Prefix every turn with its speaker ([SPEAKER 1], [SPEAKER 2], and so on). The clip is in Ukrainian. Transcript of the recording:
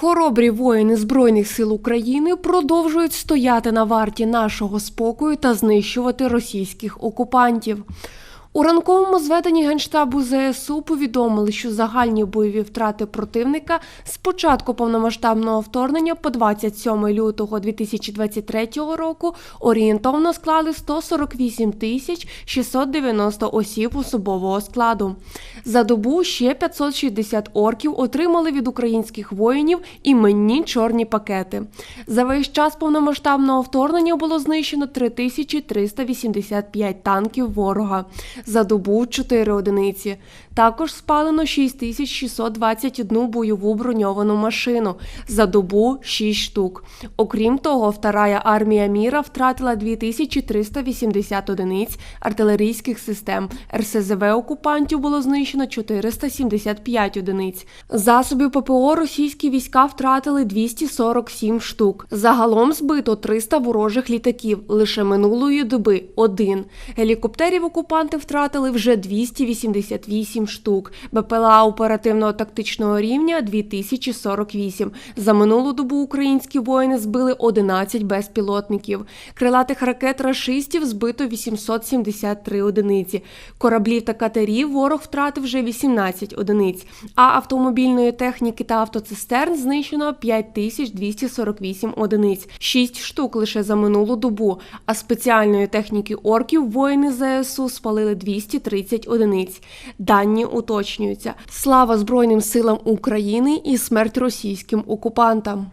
[SPEAKER 1] Хоробрі воїни Збройних сил України продовжують стояти на варті нашого спокою та знищувати російських окупантів. У ранковому зведенні Генштабу ЗСУ повідомили, що загальні бойові втрати противника з початку повномасштабного вторгнення по 27 лютого 2023 року орієнтовно склали 148 тисяч 690 осіб особового складу. За добу ще 560 орків отримали від українських воїнів іменні чорні пакети. За весь час повномасштабного вторгнення було знищено 3385 танків ворога. За добу 4 одиниці. Також спалено 6621 бойову броньовану машину. За добу 6 штук. Окрім того, вторая армія міра втратила 2380 одиниць артилерійських систем. РСЗВ окупантів було знищено 475 одиниць. Засобів ППО російські війська втратили 247 штук. Загалом збито 300 ворожих літаків. Лише минулої доби один. Гелікоптерів окупанти втратили вже 288 штук. БПЛА оперативного тактичного рівня 2048. За минулу добу українські воїни збили 11 безпілотників. Крилатих ракет рашистів збито 873 одиниці. Кораблів та катерів ворог втратив вже 18 одиниць. А автомобільної техніки та автоцистерн знищено 5248 одиниць. 6 штук лише за минулу добу. А спеціальної техніки орків воїни ЗСУ спалили 230 одиниць. Дані уточнюються. Слава Збройним силам України і смерть російським окупантам.